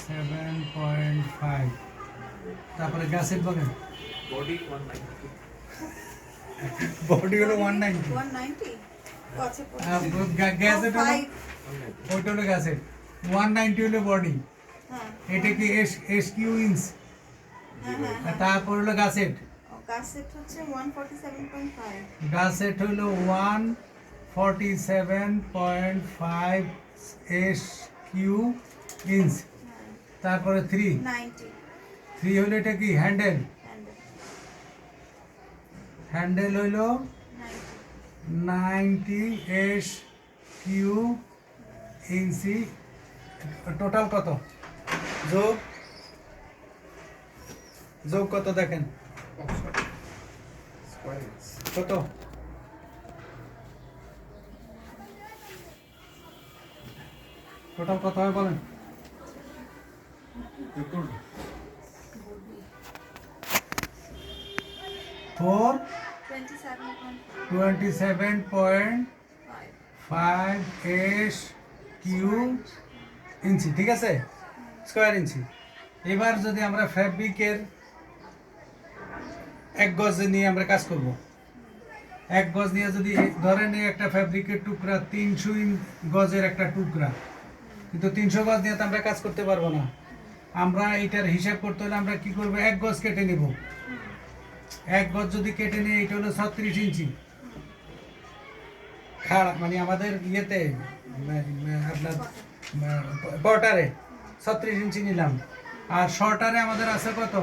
Seven point five তারপরে গ্যাসের বলেন বডি ওয়ান নাইনটি বডি হলো ওয়ান নাইনটি 190 কত গ্যাসেট হলো ওইটা হলো গ্যাসেট ওয়ান নাইনটি হলো বডি হ্যাঁ। এটা কি এস এস কিউ ইঞ্চ তারপর হলো গ্যাসেট ও কাসেট হচ্ছে 147.5 গ্যাসেট হলো one forty seven point five S Q inch তারপরে থ্রি থ্রি হলো এটা কি? হ্যান্ডেল হ্যান্ডেল হইল 90 ninety S Q inch total কত? যোগ? যোগ কত দেখেন? কত? টোটাল কত হয় বলেন? Four 27.5 twenty seven point five S Q inch ঠিক আছে? স্কোয়ার ইঞ্চি এবার যদি আমরা ফ্যাব্রিকের এক গজ নিয়ে আমরা কাজ করব। এক গজ নিয়ে যদি ধরে নিই একটা ফ্যাব্রিকের টুকরা, তিনশো গজের একটা টুকরা। কিন্তু তিনশো গজ নিয়ে তো আমরা কাজ করতে পারব না। আমরা এটার হিসাব করতে হলে আমরা কি করব? এক গজ কেটে নিব। এক গজ যদি কেটে নিই এটা হলো ছত্রিশ ইঞ্চি। খাড়া মানে আমাদের ইয়েতে আপনার বর্ডারে ছত্রিশ ইঞ্চি নিলাম। আর শর্টারে আমাদের আছে কত?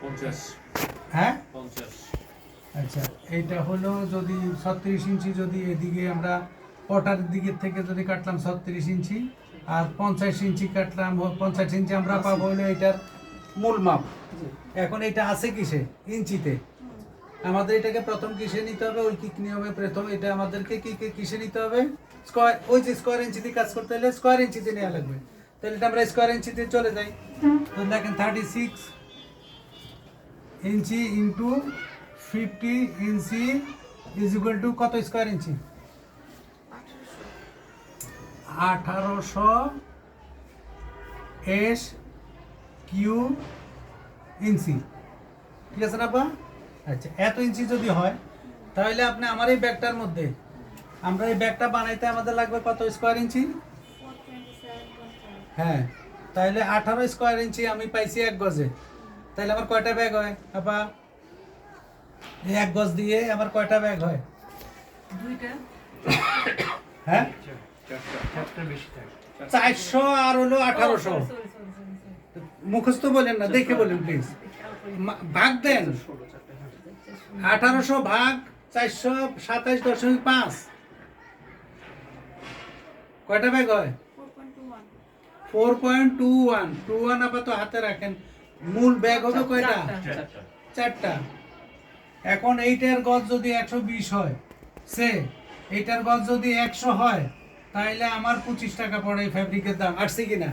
পঞ্চাশ। হ্যাঁ? পঞ্চাশ। আচ্ছা এইটা হলো যদি ছত্রিশ ইঞ্চি যদি এদিকে আমরা পটারের দিকের থেকে যদি কাটলাম ছত্রিশ ইঞ্চি আর পঞ্চাশ ইঞ্চি কাটলাম, পঞ্চাশ ইঞ্চি আমরা পাবো হলো এটার মূল মাপ। এখন এটা আছে কিসে? ইঞ্চিতে। আমাদের এটাকে প্রথম কিসে নিতে হবে? ওই কি নিয়মে প্রথম এটা আমাদেরকে কি কিসে নিতে হবে? স্কোয়ার ওই যে স্কোয়ার ইঞ্চিতে কাজ করতে হলে স্কোয়ার ইঞ্চিতে নেওয়া লাগবে। তাহলে এটা আমরা স্কোয়ার ইঞ্চিতে চলে যাই। তো দেখেন thirty six inch into fifty inch is equal to কত স্কোয়ার ইঞ্চি? আঠারোশো এস কিউ ইঞ্চি। ঠিক আছে না বা আচ্ছা এত ইঞ্চি যদি হয় তাহলে আপনি আমার এই ব্যাগটার মধ্যে আমরা এই ব্যাগটা বানাইতে আমাদের লাগবে কত স্কোয়ার ইঞ্চি? হ্যাঁ তাহলে আঠারো স্কোয়ার ইঞ্চি আমি পাইছি এক গজে। তাহলে আমার কয়টা ব্যাগ হয়? আপা এই এক গজ দিয়ে আমার কয়টা ব্যাগ হয়? দুইটা। হ্যাঁ চারটা চারটা বেশি থাকে চারশো আর হলো আঠারোশো। মুখস্থ বলেন না দেখে বলেন প্লিজ ভাগ দেন। আঠারোশো ভাগ চারশো সাতাইশ দশমিক পাঁচ। কয়টা ব্যাগ হয়? Four point two one. Two one আপাতত হাতে রাখেন। মূল ব্যাগ হবে কয়টা? চারটা। চারটা। এখন এইটার গজ যদি একশো বিশ হয় সে এইটার গজ যদি একশো হয় তাহলে আমার পঁচিশ টাকা পড়ে ফ্যাব্রিকের দাম আসছে কিনা?